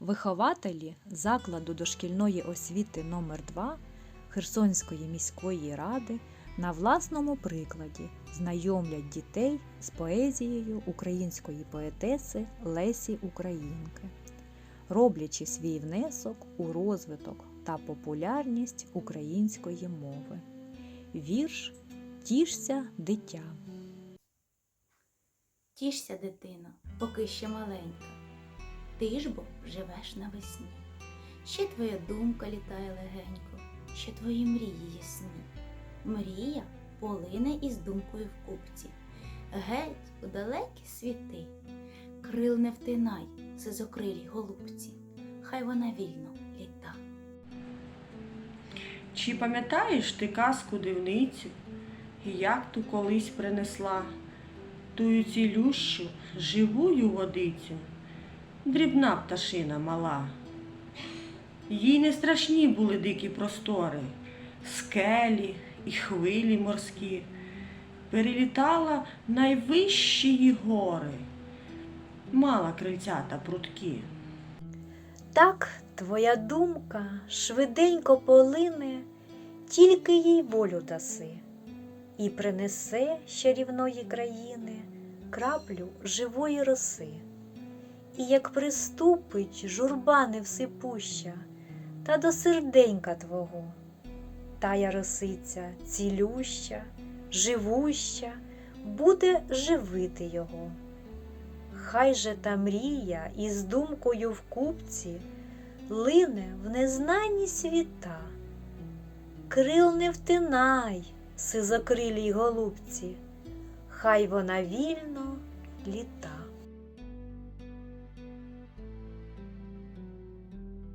Вихователі закладу дошкільної освіти номер 2 Херсонської міської ради на власному прикладі знайомлять дітей з поезією української поетеси Лесі Українки, роблячи свій внесок у розвиток та популярність української мови. Вірш Тішся дитя. Тішся, дитино, поки ще маленька. Ти ж бо живеш навесні. Ще твоя думка літає легенько, ще твої мрії ясні. Мрія полине із думкою в купці. Геть у далекі світи. Крил не втинай, сизокрилій голубці, хай вона вільно літа. Чи пам'ятаєш ти казку дивницю, і як ту колись принесла тую цілющу живую водицю, дрібна пташина мала. Їй не страшні були дикі простори, скелі і хвилі морські, перелітала найвищі гори, мала крильця та прутки. Так твоя думка швиденько полине, тільки їй волю даси, і принесе з чарівної країни краплю живої роси. І як приступить журба невсипуща, та до серденька твого, тая росиця цілюща, живуща, буде живити його. Хай же та мрія із думкою в купці лине в незнані світа. Крил не втинай, сизокрилій голубці, хай вона вільно літа.